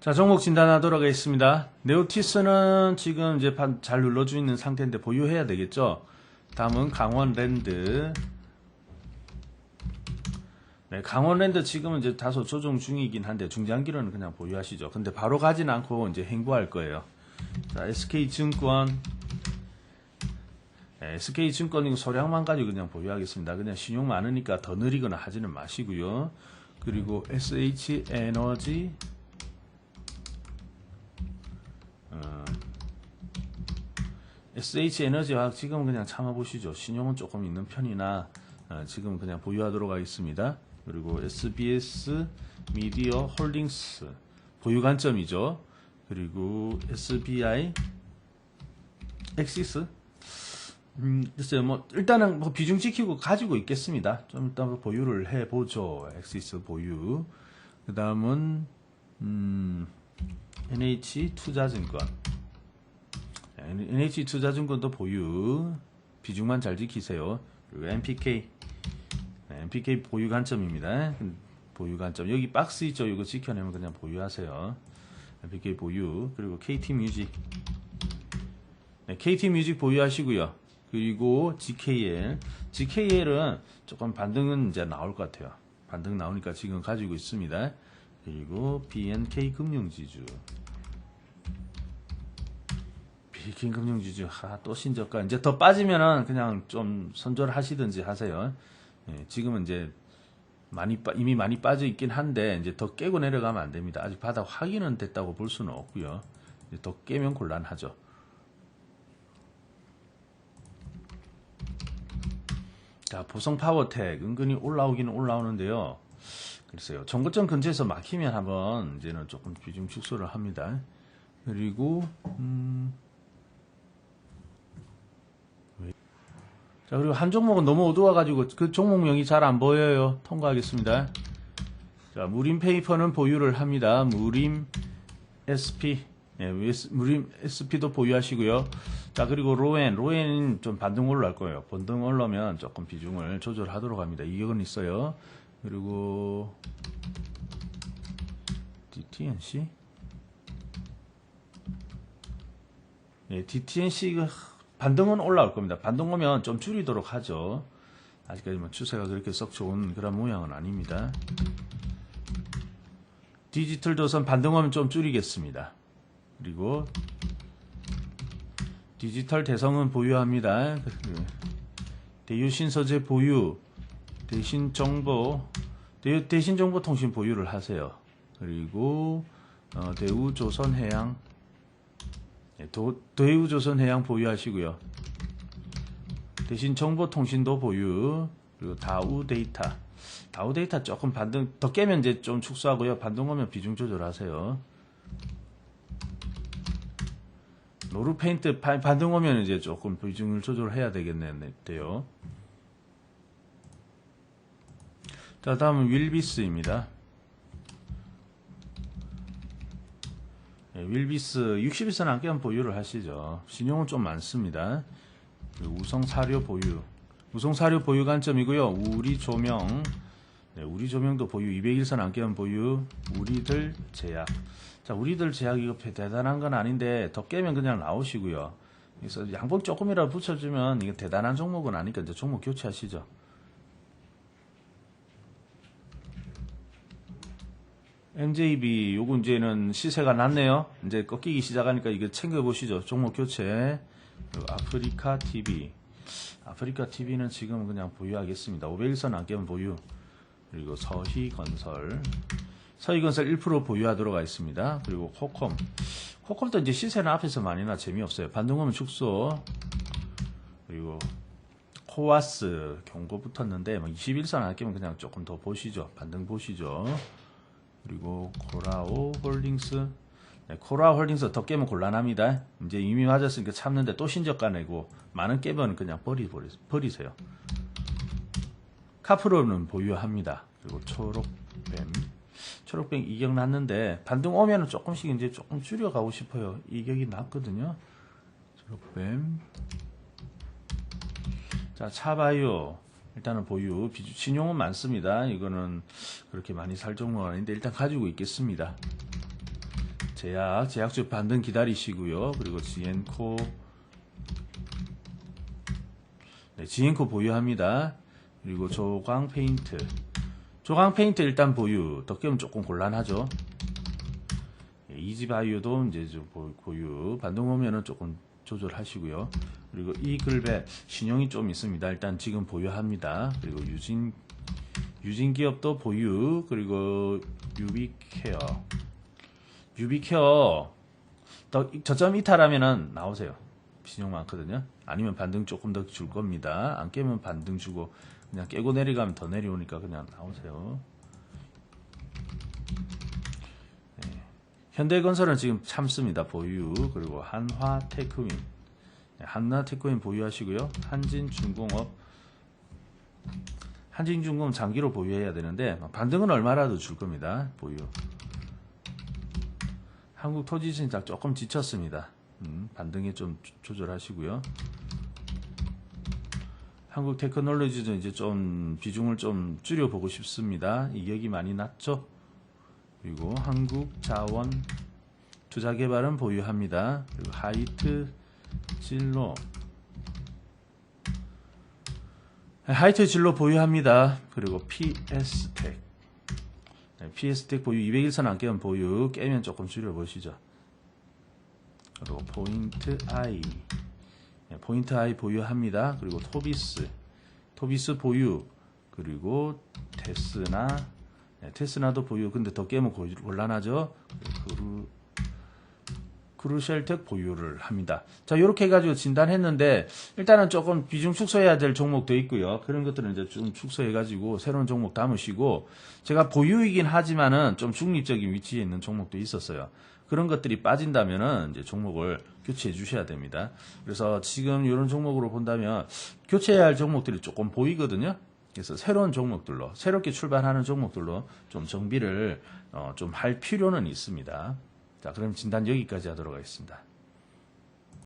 자, 종목 진단하도록 하겠습니다. 네오티스는 지금 이제 반- 잘 눌러져 있는 상태인데 보유해야 되겠죠? 다음은 강원랜드. 네, 강원랜드 지금은 이제 다소 조정 중이긴 한데 중장기로는 그냥 보유하시죠. 근데 바로 가진 않고 이제 행보할 거예요. 자, SK증권. 네, SK증권 이거 소량만 가지고 그냥 보유하겠습니다. 그냥 신용 많으니까 더 느리거나 하지는 마시고요. 그리고 SH에너지 SH에너지와 지금 그냥 참아보시죠. 신용은 조금 있는 편이나 어, 지금 그냥 보유하도록 하겠습니다. 그리고 SBS 미디어 홀딩스 보유 관점이죠. 그리고 SBI 엑시스 음, 글쎄요, 뭐, 일단은 뭐 비중 지키고 가지고 있겠습니다. 좀 이따 보유를 해보죠. 엑시스 보유. 그 다음은, 음, NH 투자증권. NH 투자증권도 보유. 비중만 잘 지키세요. 그리고 MPK. 네, MPK 보유 관점입니다. 보유 관점. 여기 박스 있죠? 이거 지켜내면 그냥 보유하세요. MPK 보유. 그리고 KT 뮤직. 네, KT 뮤직 보유하시고요. 그리고 GKL. GKL은 조금 반등은 이제 나올 것 같아요. 반등 나오니까 지금 가지고 있습니다. 그리고 BNK 금융지주. BNK 금융지주. 아, 또 신저가. 이제 더 빠지면은 그냥 좀 선절하시든지 하세요. 예, 지금은 이제 많이 빠, 이미 많이 빠져 있긴 한데 이제 더 깨고 내려가면 안 됩니다. 아직 바닥 확인은 됐다고 볼 수는 없고요. 더 깨면 곤란하죠. 자, 보성 파워텍 은근히 올라오기는 올라오는데요. 글쎄요. 정거점 근처에서 막히면 한번 이제는 조금 비중 축소를 합니다. 그리고 음 자, 그리고 한 종목은 너무 어두워 가지고 그 종목명이 잘 안 보여요. 통과하겠습니다. 자, 무림 페이퍼는 보유를 합니다. 무림 SP 예, 무림 SP도 보유하시고요. 자, 그리고 로엔, 로엔은 좀 반등 올라갈 거예요. 반등 올라오면 조금 비중을 조절하도록 합니다. 이격은 있어요. 그리고 DTNC? 예, DTNC가 반등은 올라올 겁니다. 반등 오면 좀 줄이도록 하죠. 아직까지 뭐 추세가 그렇게 썩 좋은 그런 모양은 아닙니다. 디지털 도선 반등 오면 좀 줄이겠습니다. 그리고 디지털 대성은 보유합니다. 그, 대유신서재 보유, 대신정보, 대, 대신정보통신 보유를 하세요. 그리고 어, 대우조선해양, 네, 도, 대우조선 해양 보유하시고요. 대신 정보통신도 보유, 그리고 다우 데이터, 다우 데이터 조금 반등 더 깨면 이제 좀 축소하고요. 반등 오면 비중 조절하세요. 노루 페인트 바- 반등 오면 이제 조금 비중을 조절해야 되겠네요. 자, 다음은 윌비스입니다. 윌비스 60일선 안깨면 보유를 하시죠. 신용은 좀 많습니다. 그리고 우성 사료 보유. 우성 사료 보유 관점이고요. 우리 조명. 네, 우리 조명도 보유. 200일선 안깨면 보유. 우리들 제약. 자, 우리들 제약 이거 대단한 건 아닌데 더 깨면 그냥 나오시고요. 그래서 양봉 조금이라도 붙여주면 이게 대단한 종목은 아니니까 이제 종목 교체하시죠. MJB 요거 이제는 시세가 낮네요. 이제 꺾이기 시작하니까 이거 챙겨 보시죠. 종목 교체. 아프리카 TV. 아프리카 TV는 지금 그냥 보유하겠습니다. 500일선 안 깨면 보유. 그리고 서희건설. 서희건설 1% 보유하도록 하겠습니다. 그리고 코콤. 코콤도 이제 시세는 앞에서 많이나 재미없어요. 반등하면 축소. 그리고 코와스 경고 붙었는데 뭐 21선 안 끼면 그냥 조금 더 보시죠. 반등 보시죠. 그리고 코라오 홀딩스. 네, 코라오 홀딩스 더 깨면 곤란합니다. 이제 이미 맞았으니까 참는데 또 신저가 내고 많은 깨면 그냥 버리, 버리, 버리세요. 카프로는 보유합니다. 그리고 초록뱀. 초록뱀 이격 났는데 반등 오면은 조금씩 이제 조금 줄여가고 싶어요. 이격이 났거든요. 초록뱀. 자, 차바이오. 일단은 보유. 비주, 신용은 많습니다. 이거는 그렇게 많이 살 종목은 아닌데 일단 가지고 있겠습니다. 제약, 제약주 반등 기다리시고요. 그리고 지엔코, 네, 지엔코 보유합니다. 그리고 조광 페인트. 조광 페인트 일단 보유. 덕겸 조금 곤란하죠. 예, 이지바이오도 이제 좀 보- 보유. 반등 오면은 조금 조절하시고요. 그리고 이글베 신용이 좀 있습니다. 일단 지금 보유합니다. 그리고 유진 유진 기업도 보유. 그리고 유비케어 유비케어 더 저점 이탈하면은 나오세요. 신용 많거든요. 아니면 반등 조금 더 줄 겁니다. 안 깨면 반등 주고 그냥 깨고 내려가면 더 내려오니까 그냥 나오세요. 네. 현대건설은 지금 참습니다. 보유 그리고 한화테크윈 네, 한화테크윈 보유하시고요. 한진중공업 한진중공업 장기로 보유해야 되는데 반등은 얼마라도 줄 겁니다. 보유. 한국토지신작 조금 지쳤습니다. 음, 반등에 좀 조- 조절하시고요. 한국 테크놀로지도 이제 좀 비중을 좀 줄여보고 싶습니다. 이격이 많이 낮죠? 그리고 한국 자원 투자 개발은 보유합니다. 그리고 하이트 진로 하이트 진로 보유합니다. 그리고 PS텍 네, PS텍 보유 201선 안 깨면 보유 깨면 조금 줄여보시죠. 그리고 포인트 I 네, 포인트 I 보유합니다. 그리고 토비스 토비스 보유 그리고 테스나 네, 테스나도 보유 근데 더 깨면 고- 곤란하죠. 그루 크루셜텍 보유를 합니다. 자, 이렇게 해가지고 진단했는데, 일단은 조금 비중 축소해야 될 종목도 있고요. 그런 것들은 이제 좀 축소해가지고 새로운 종목 담으시고, 제가 보유이긴 하지만은 좀 중립적인 위치에 있는 종목도 있었어요. 그런 것들이 빠진다면은 이제 종목을 교체해 주셔야 됩니다. 그래서 지금 이런 종목으로 본다면 교체해야 할 종목들이 조금 보이거든요. 그래서 새로운 종목들로, 새롭게 출발하는 종목들로 좀 정비를 어, 좀 할 필요는 있습니다. 자, 그럼 진단 여기까지 하도록 하겠습니다.